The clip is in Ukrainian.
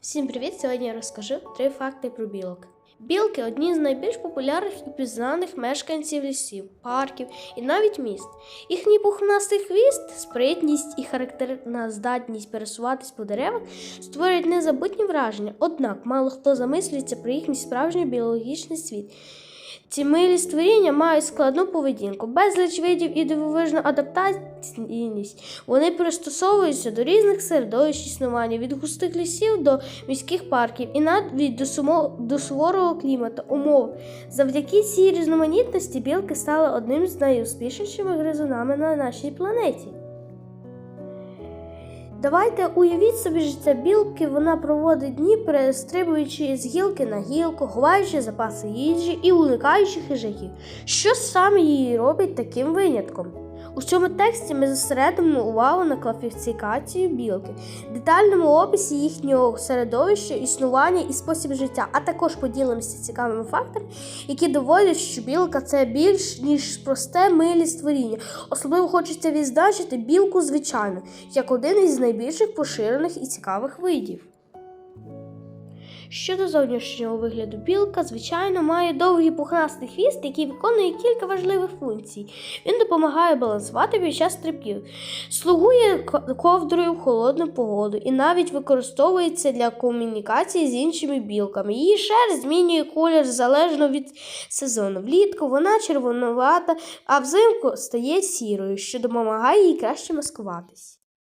Всім привіт! Сьогодні я розкажу три факти про білок. Білки одні з найбільш популярних і пізнаних мешканців лісів, парків і навіть міст. Їхній пухнастий хвіст, спритність і характерна здатність пересуватись по деревах створюють незабутні враження, однак мало хто замислюється про їхній справжній біологічний світ. Ці милі створіння мають складну поведінку, безліч видів і дивовижну адаптаційність. Вони пристосовуються до різних середовищ існування, від густих лісів до міських парків і навіть до, сумо... до суворого клімату, умов. Завдяки цій різноманітності білки стали одним з найуспішнішими гризунами на нашій планеті. Давайте уявіть собі життя білки, вона проводить дні, перестрибуючи з гілки на гілку, ховаючи запаси їжі і уникаючи хижаків. Що саме її робить таким винятком? У цьому тексті ми зосередимо увагу на класифікацію білки, детальному описі їхнього середовища, існування і спосіб життя, а також поділимося цікавими фактами, які доводять, що білка це більш ніж просте милі створіння. Особливо хочеться відзначити білку звичайну, як один із найбільших поширених і цікавих видів. Щодо зовнішнього вигляду білка, звичайно, має довгий пухнастий хвіст, який виконує кілька важливих функцій. Він допомагає балансувати під час стрибків, слугує ковдрою в холодну погоду і навіть використовується для комунікації з іншими білками. Її шерсть змінює колір залежно від сезону. Влітку вона червонувата, а взимку стає сірою, що допомагає їй краще маскуватись.